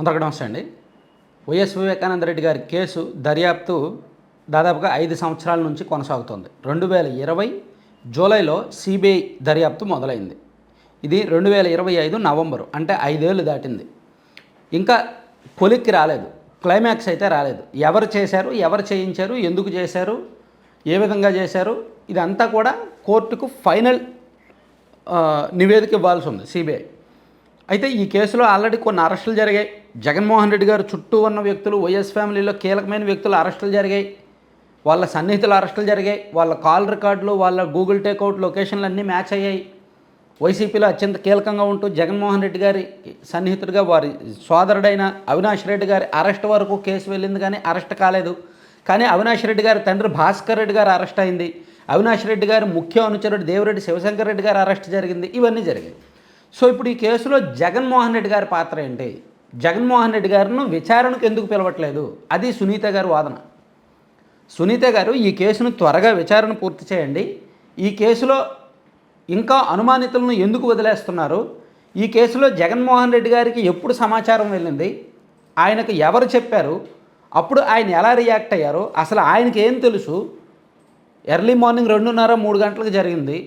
అందరికీ నమస్తే అండి. వైఎస్ వివేకానంద రెడ్డి గారి కేసు దర్యాప్తు దాదాపుగా ఐదు సంవత్సరాల నుంచి కొనసాగుతోంది. రెండు వేల ఇరవై జూలైలో సిబిఐ దర్యాప్తు మొదలైంది. ఇది రెండు వేల ఇరవై ఐదు నవంబరు అంటే ఐదేళ్ళు దాటింది. ఇంకా కొలిక్కి రాలేదు. క్లైమాక్స్ అయితే రాలేదు. ఎవరు చేశారు ఎవరు చేయించారు ఎందుకు చేశారు ఏ విధంగా చేశారు ఇదంతా కూడా కోర్టుకు ఫైనల్ నివేదిక ఇవ్వాల్సి ఉంది సిబిఐ. అయితే ఈ కేసులో ఆల్రెడీ కొన్ని అరెస్టులు జరిగాయి. జగన్మోహన్ రెడ్డి గారు చుట్టూ ఉన్న వ్యక్తులు వైఎస్ ఫ్యామిలీలో కీలకమైన వ్యక్తులు అరెస్టులు జరిగాయి. వాళ్ళ సన్నిహితుల అరెస్టులు జరిగాయి. వాళ్ళ కాల్ రికార్డులు వాళ్ళ గూగుల్ టేక్అవుట్ లొకేషన్లు అన్నీ మ్యాచ్ అయ్యాయి. వైసీపీలో అత్యంత కీలకంగా ఉంటూ జగన్మోహన్ రెడ్డి గారి సన్నిహితుడిగా వారి సోదరుడైన అవినాష్ రెడ్డి గారి అరెస్ట్ వరకు కేసు వెళ్ళింది కానీ అరెస్ట్ కాలేదు. కానీ అవినాష్ రెడ్డి గారి తండ్రి భాస్కర్ రెడ్డి గారు అరెస్ట్ అయింది. అవినాష్ రెడ్డి గారి ముఖ్య అనుచరుడు దేవిరెడ్డి శివశంకర్ రెడ్డి గారు అరెస్ట్ జరిగింది. ఇవన్నీ జరిగాయి. సో ఇప్పుడు ఈ కేసులో జగన్మోహన్ రెడ్డి గారి పాత్ర ఏంటి? జగన్మోహన్ రెడ్డి గారిను విచారణకు ఎందుకు పిలవట్లేదు? అది సునీత గారి వాదన. సునీత గారు ఈ కేసును త్వరగా విచారణ పూర్తి చేయండి. ఈ కేసులో ఇంకా అనుమానితులను ఎందుకు వదిలేస్తున్నారు? ఈ కేసులో జగన్మోహన్ రెడ్డి గారికి ఎప్పుడు సమాచారం వెళ్ళింది? ఆయనకు ఎవరు చెప్పారు? అప్పుడు ఆయన ఎలా రియాక్ట్ అయ్యారు? అసలు ఆయనకి ఏం తెలుసు? ఎర్లీ మార్నింగ్ రెండున్నర మూడు గంటలకు జరిగింది.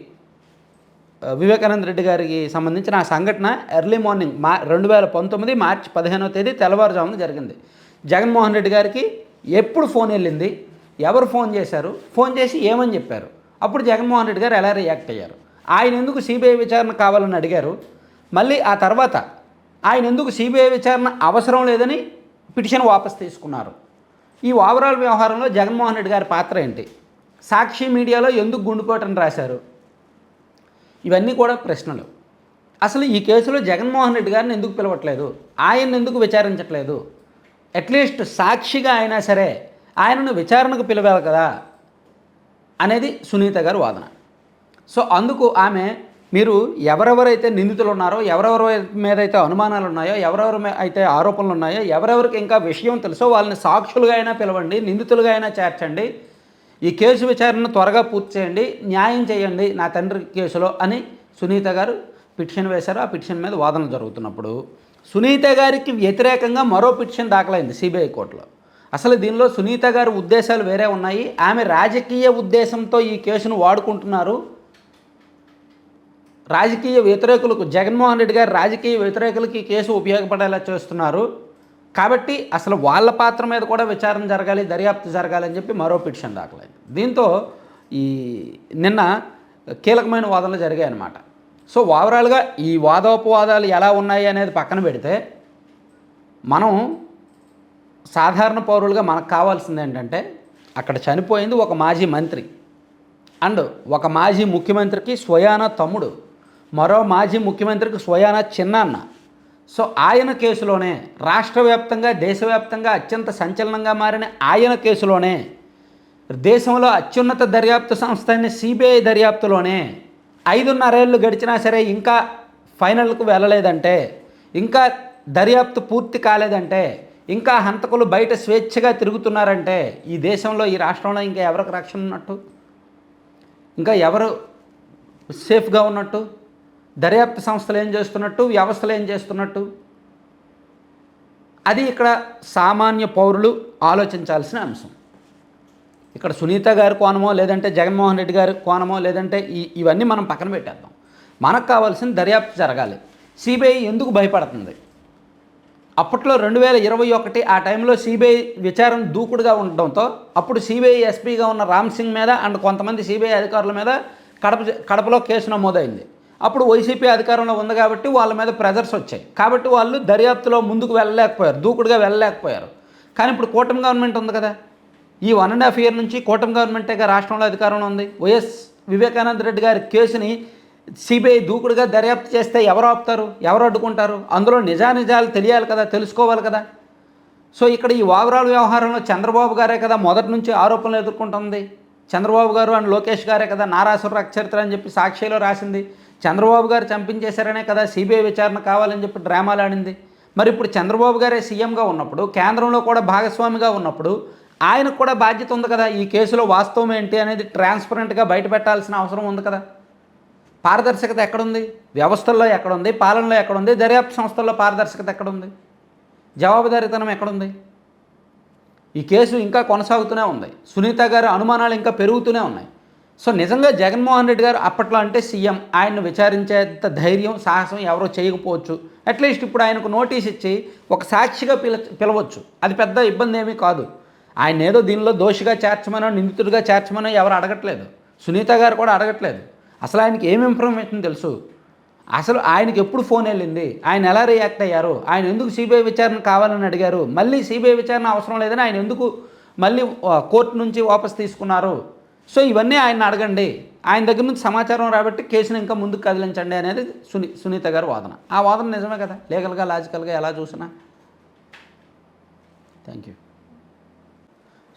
వివేకానంద రెడ్డి గారికి సంబంధించిన ఆ సంఘటన ఎర్లీ మార్నింగ్ మా రెండు వేల పంతొమ్మిది మార్చి పదిహేనవ తేదీ తెల్లవారుజామున జరిగింది. జగన్మోహన్ రెడ్డి గారికి ఎప్పుడు ఫోన్ వెళ్ళింది? ఎవరు ఫోన్ చేశారు? ఫోన్ చేసి ఏమని చెప్పారు? అప్పుడు జగన్మోహన్ రెడ్డి గారు ఎలా రియాక్ట్ అయ్యారు? ఆయన ఎందుకు సిబిఐ విచారణ కావాలని అడిగారు? మళ్ళీ ఆ తర్వాత ఆయన ఎందుకు సిబిఐ విచారణ అవసరం లేదని పిటిషన్ వాపస్ తీసుకున్నారు. ఈ ఓవరాల్ వ్యవహారంలో జగన్మోహన్ రెడ్డి గారి పాత్ర ఏంటి? సాక్షి మీడియాలో ఎందుకు గుండుకోటని రాశారు? ఇవన్నీ కూడా ప్రశ్నలు. అసలు ఈ కేసులో జగన్మోహన్ రెడ్డి గారిని ఎందుకు పిలవట్లేదు? ఆయన్ని ఎందుకు విచారించట్లేదు? అట్లీస్ట్ సాక్షిగా అయినా సరే ఆయనను విచారణకు పిలవాలి కదా అనేది సునీత గారు వాదన. సో అందుకు ఆమె మీరు ఎవరెవరైతే నిందితులు ఉన్నారో ఎవరెవరి మీద అయితే అనుమానాలు ఉన్నాయో ఎవరెవరి అయితే ఆరోపణలు ఉన్నాయో ఎవరెవరికి ఇంకా విషయం తెలుసో వాళ్ళని సాక్షులుగా అయినా పిలవండి నిందితులుగా అయినా చేర్చండి. ఈ కేసు విచారణ త్వరగా పూర్తి చేయండి న్యాయం చేయండి నా తండ్రి కేసులో అని సునీత గారు పిటిషన్ వేశారు. ఆ పిటిషన్ మీద వాదనలు జరుగుతున్నప్పుడు సునీత గారికి వ్యతిరేకంగా మరో పిటిషన్ దాఖలైంది సిబిఐ కోర్టులో. అసలు దీనిలో సునీత గారి ఉద్దేశాలు వేరే ఉన్నాయి. ఆమె రాజకీయ ఉద్దేశంతో ఈ కేసును వాడుకుంటున్నారు. రాజకీయ వ్యతిరేకులకు జగన్మోహన్ రెడ్డి గారు రాజకీయ వ్యతిరేకులకి ఈ కేసు ఉపయోగపడేలా చేస్తున్నారు. కాబట్టి అసలు వాళ్ళ పాత్ర మీద కూడా విచారణ జరగాలి దర్యాప్తు జరగాలి అని చెప్పి మరో పిటిషన్ దాఖలైంది. దీంతో ఈ నిన్న కీలకమైన వాదనలు జరిగాయన్నమాట. సో ఓవరాల్గా ఈ వాదోపవాదాలు ఎలా ఉన్నాయి అనేది పక్కన పెడితే మనం సాధారణ పౌరులుగా మనకు కావాల్సింది ఏంటంటే అక్కడ చనిపోయింది ఒక మాజీ మంత్రి అండ్ ఒక మాజీ ముఖ్యమంత్రికి స్వయాన తమ్ముడు మరో మాజీ ముఖ్యమంత్రికి స్వయాన చిన్నాన్న సో ఆయన కేసులోనే రాష్ట్ర వ్యాప్తంగా దేశవ్యాప్తంగా అత్యంత సంచలనంగా మారిన ఆయన కేసులోనే దేశంలో అత్యున్నత దర్యాప్తు సంస్థ అయిన సిబిఐ దర్యాప్తులోనే ఐదున్నరేళ్ళు గడిచినా సరే ఇంకా ఫైనల్కు వెళ్ళలేదంటే ఇంకా దర్యాప్తు పూర్తి కాలేదంటే ఇంకా హంతకులు బయట స్వేచ్ఛగా తిరుగుతున్నారంటే ఈ దేశంలో ఈ రాష్ట్రంలో ఇంకా ఎవరికి రక్షణ ఉన్నట్టు? ఇంకా ఎవరు సేఫ్గా ఉన్నట్టు? దర్యాప్తు సంస్థలు ఏం చేస్తున్నట్టు వ్యవస్థలు ఏం చేస్తున్నట్టు? అది ఇక్కడ సామాన్య పౌరులు ఆలోచించాల్సిన అంశం. ఇక్కడ సునీత గారి కోణమో లేదంటే జగన్మోహన్ రెడ్డి గారి కోణమో లేదంటే ఈ ఇవన్నీ మనం పక్కన పెట్టేద్దాం. మనకు కావాల్సిన దర్యాప్తు జరగాలి. సిబిఐ ఎందుకు భయపడుతుంది? అప్పట్లో రెండు వేల ఇరవై ఒకటి ఆ టైంలో సిబిఐ విచారణ దూకుడుగా ఉండడంతో అప్పుడు సిబిఐ ఎస్పీగా ఉన్న రామ్ సింగ్ మీద అండ్ కొంతమంది సిబిఐ అధికారుల మీద కడప కడపలో కేసు నమోదైంది. అప్పుడు వైసీపీ అధికారంలో ఉంది కాబట్టి వాళ్ళ మీద ప్రెజర్స్ వచ్చాయి. కాబట్టి వాళ్ళు దర్యాప్తులో ముందుకు వెళ్ళలేకపోయారు దూకుడుగా వెళ్ళలేకపోయారు. కానీ ఇప్పుడు కూటమి గవర్నమెంట్ ఉంది కదా. ఈ వన్ అండ్ హాఫ్ ఇయర్ నుంచి కూటమి గవర్నమెంటేగా రాష్ట్రంలో అధికారంలో ఉంది. వైఎస్ వివేకానంద రెడ్డి గారి కేసుని సిబిఐ దూకుడుగా దర్యాప్తు చేస్తే ఎవరు ఆపుతారు ఎవరు అడ్డుకుంటారు? అందులో నిజానిజాలు తెలియాలి కదా తెలుసుకోవాలి కదా. సో ఇక్కడ ఈ ఓవరాల్ వ్యవహారంలో చంద్రబాబు గారే కదా మొదటి నుంచి ఆరోపణలు ఎదుర్కొంటుంది. చంద్రబాబు గారు అండ్ లోకేష్ గారే కదా నారాసుర అక్షరిత్ర అని చెప్పి సాక్షిలో రాసింది. చంద్రబాబు గారు చంపించేశారనే కదా సిబిఐ విచారణ కావాలని చెప్పి డ్రామాలు ఆడింది. మరి ఇప్పుడు చంద్రబాబు గారే సీఎంగా ఉన్నప్పుడు కేంద్రంలో కూడా భాగస్వామిగా ఉన్నప్పుడు ఆయనకు కూడా బాధ్యత ఉంది కదా ఈ కేసులో వాస్తవం ఏంటి అనేది ట్రాన్స్పరెంట్గా బయట పెట్టాల్సిన అవసరం ఉంది కదా. పారదర్శకత ఎక్కడుంది? వ్యవస్థల్లో ఎక్కడుంది? పాలనలో ఎక్కడుంది? దర్యాప్తు సంస్థల్లో పారదర్శకత ఎక్కడుంది? జవాబుదారీతనం ఎక్కడుంది? ఈ కేసు ఇంకా కొనసాగుతూనే ఉంది. సునీత గారి అనుమానాలు ఇంకా పెరుగుతూనే ఉన్నాయి. సో నిజంగా జగన్మోహన్ రెడ్డి గారు అప్పట్లో అంటే సీఎం ఆయన్ను విచారించేంత ధైర్యం సాహసం ఎవరో చేయకపోవచ్చు. అట్లీస్ట్ ఇప్పుడు ఆయనకు నోటీస్ ఇచ్చి ఒక సాక్షిగా పిల పిలవచ్చు. అది పెద్ద ఇబ్బంది ఏమీ కాదు. ఆయన ఏదో దీనిలో దోషిగా చేర్చమనో నిందితుడిగా చేర్చమనో ఎవరు అడగట్లేదు. సునీత గారు కూడా అడగట్లేదు. అసలు ఆయనకి ఏం ఇన్ఫర్మేషన్ తెలుసు? అసలు ఆయనకి ఎప్పుడు ఫోన్ వెళ్ళింది? ఆయన ఎలా రియాక్ట్ అయ్యారు? ఆయన ఎందుకు సిబిఐ విచారణ కావాలని అడిగారు? మళ్ళీ సిబిఐ విచారణ అవసరం లేదని ఆయన ఎందుకు మళ్ళీ కోర్టు నుంచి వాపస్ తీసుకున్నారు? సో ఇవన్నీ ఆయన అడగండి. ఆయన దగ్గర నుంచి సమాచారం రాబట్టి కేసుని ఇంకా ముందుకు కదిలించండి అనేది సునీ సునీత గారి వాదన. ఆ వాదన నిజమే కదా? లీగల్గా లాజికల్గా ఎలా చూసినా? Thank you.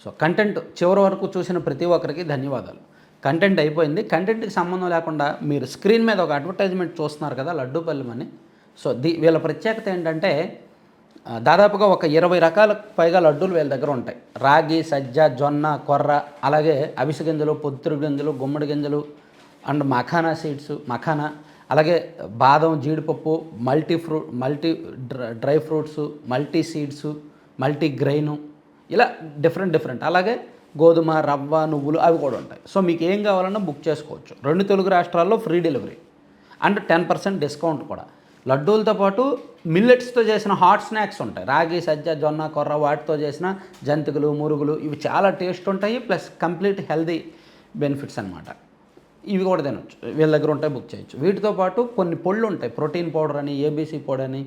సో కంటెంట్ చివరి వరకు చూసిన ప్రతి ఒక్కరికి ధన్యవాదాలు. కంటెంట్ అయిపోయింది. కంటెంట్కి సంబంధం లేకుండా మీరు స్క్రీన్ మీద ఒక అడ్వర్టైజ్మెంట్ చూస్తున్నారు కదా లడ్డూపల్లి అని సో దీ వీళ్ళ ప్రత్యేకత ఏంటంటే దాదాపుగా ఒక ఇరవై రకాల పైగా లడ్డూలు వీళ్ళ దగ్గర ఉంటాయి. రాగి సజ్జ జొన్న కొర్ర అలాగే అవిసె గింజలు పొత్తురు గింజలు గుమ్మడి గింజలు అండ్ మఖానా సీడ్స్ మఖానా అలాగే బాదం జీడిపప్పు multi fruit multi dry fruits multi seeds multi grain ఇలా డిఫరెంట్ డిఫరెంట్. అలాగే గోధుమ రవ్వ నువ్వులు అవి కూడా ఉంటాయి. సో మీకు ఏం కావాలన్నా బుక్ చేసుకోవచ్చు. రెండు తెలుగు రాష్ట్రాల్లో free delivery. And ten percent discount కూడా. లడ్డూలతో పాటు మిల్లెట్స్తో చేసిన హాట్ స్నాక్స్ ఉంటాయి. రాగి సజ్జ జొన్న కొర్ర వాటితో చేసిన జంతికలు మురుగులు ఇవి చాలా టేస్ట్ ఉంటాయి. ప్లస్ కంప్లీట్ హెల్దీ బెనిఫిట్స్ అనమాట ఇవి కూడా తినొచ్చు. వీళ్ళ దగ్గర ఉంటాయి బుక్ చేయొచ్చు. వీటితో పాటు కొన్ని పొళ్ళు ఉంటాయి. ప్రోటీన్ పౌడర్ అని ఏబీసీ పౌడర్ అని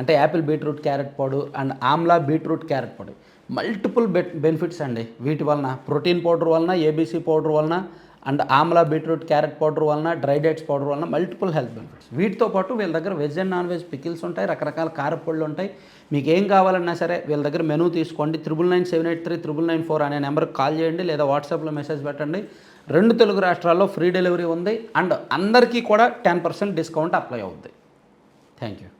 అంటే apple beetroot carrot powder and Amla beetroot carrot powder multiple be benefits అండి. వీటి వలన ప్రోటీన్ పౌడర్ వలన ఏబీసీ పౌడర్ వలన and Amla beetroot carrot powder వలన డ్రై డేట్స్ పౌడర్ వలన మల్టిపుల్ హెల్త్ బెనిఫిట్స్. వీటితో పాటు వీళ్ళ దగ్గర veg and non veg pickles ఉంటాయి రకరకాల కారపళ్ళు ఉంటాయి. మీకు ఏం కావాలన్నా సరే వీళ్ళ దగ్గర మెనూ తీసుకోండి. Triple nine seven eight three triple nine four అనే నెంబర్కి కాల్ చేయండి లేదా వాట్సాప్లో మెసేజ్ పెట్టండి. రెండు తెలుగు రాష్ట్రాల్లో ఫ్రీ డెలివరీ ఉంది అండ్ అందరికీ కూడా టెన్ పర్సెంట్ డిస్కౌంట్ అప్లై అవుద్ది. Thank you.